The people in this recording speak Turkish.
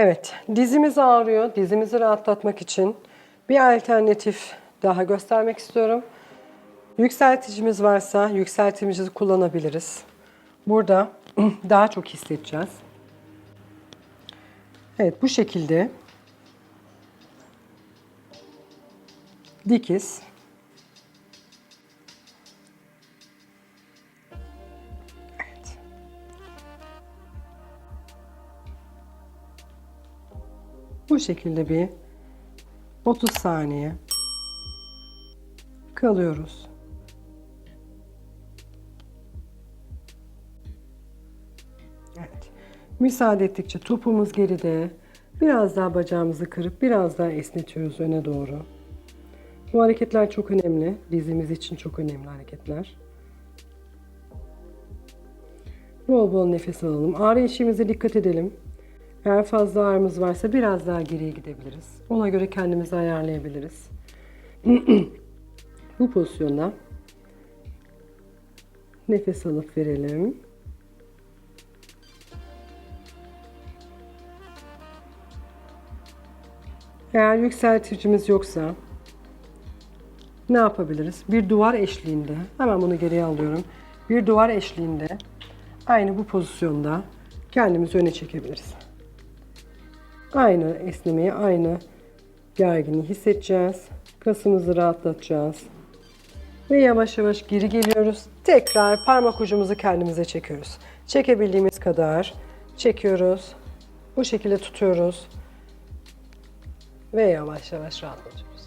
Evet, dizimiz ağrıyor. Dizimizi rahatlatmak için bir alternatif daha göstermek istiyorum. Yükselticimiz varsa yükselticimizi kullanabiliriz. Burada daha çok hissedeceğiz. Evet, bu şekilde dikiz. Bu şekilde bir 30 saniye kalıyoruz. Evet. Müsaade ettikçe topumuz geride. Biraz daha bacağımızı kırıp biraz daha esnetiyoruz öne doğru. Bu hareketler çok önemli. Dizimiz için çok önemli hareketler. Bol bol nefes alalım. Ağrı eşiğimize dikkat edelim. Eğer fazla ağrımız varsa biraz daha geriye gidebiliriz. Ona göre kendimizi ayarlayabiliriz. Bu pozisyonda nefes alıp verelim. Eğer yükselticimiz yoksa ne yapabiliriz? Bir duvar eşliğinde, hemen bunu geriye alıyorum. Bir duvar eşliğinde aynı bu pozisyonda kendimizi öne çekebiliriz. Aynı esnemeyi, aynı gerginliği hissedeceğiz. Kasımızı rahatlatacağız. Ve yavaş yavaş geri geliyoruz. Tekrar parmak ucumuzu kendimize çekiyoruz. Çekebildiğimiz kadar çekiyoruz. Bu şekilde tutuyoruz. Ve yavaş yavaş rahatlatıyoruz.